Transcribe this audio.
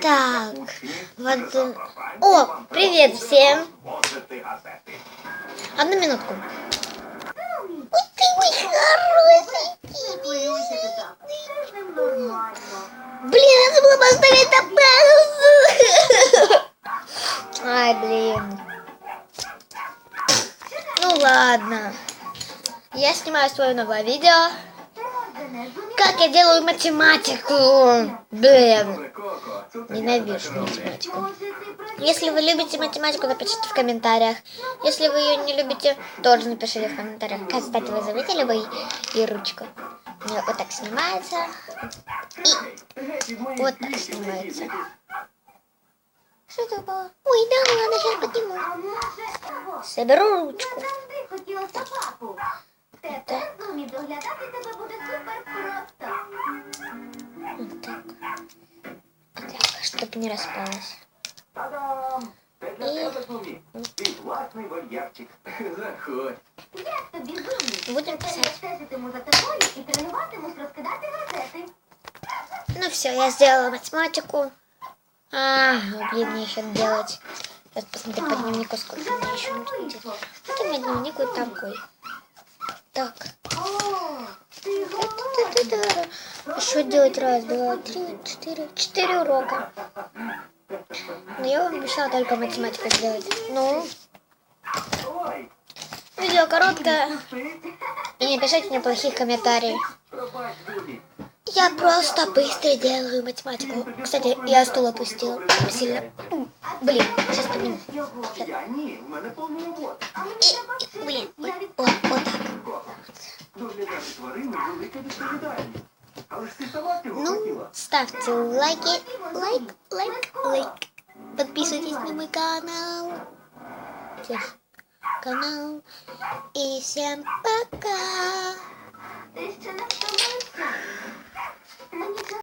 Так, вот... О, привет всем! Одну минутку. Ой, ты мой хороший. Блин, я забыла поставить на паузу. Ай, блин. Ну ладно. Я снимаю свое новое видео. Как я делаю математику. Блин. Ненавижу математику. Если вы любите математику, напишите в комментариях. Если вы ее не любите, тоже напишите в комментариях. Кстати, вы заметили вы и ручку? Вот так снимается. И вот так снимается. Что это было? Ой, да, ладно, сейчас подниму. Соберу ручку доглядати тебе буде супер просто. Вот так. Вот так, чтобы не распалось. Та-дам! Це для І- тебе, Сумі. Твій власний вольєрчик. Заходь. Як тобі зумі? Будем Тепер я писать. стежитиму за тобою і тренуватимусь розкидати газети. Ну все, я сделала математику. А, блин, мне еще делать. Сейчас посмотрю по дневнику, сколько мне еще нужно делать. Вийшло. Вот у меня дневник вот такой. Так. О, ти голодний. Та-та-та. Еще делать раз, два, три, четыре. Четыре урока. Но я вам обещала только математику сделать. Ну, Ой, видео короткое. ти? И не пишите мне плохих комментариев. Пробач, Зумі. Я просто быстро делаю математику. Кстати, я стул опустила. Сильно. Блин, сейчас подниму. Його. Я ні, в мене повна робота. А мені И, треба и, вчити. блин, Я ой, Доглядати тварину велика відповідальність. Але ж ти сама цього Ну, хотіла. ставьте лайки, лайк, лайк, лайк. Подписывайтесь на мой канал. Всех канал. И всем пока.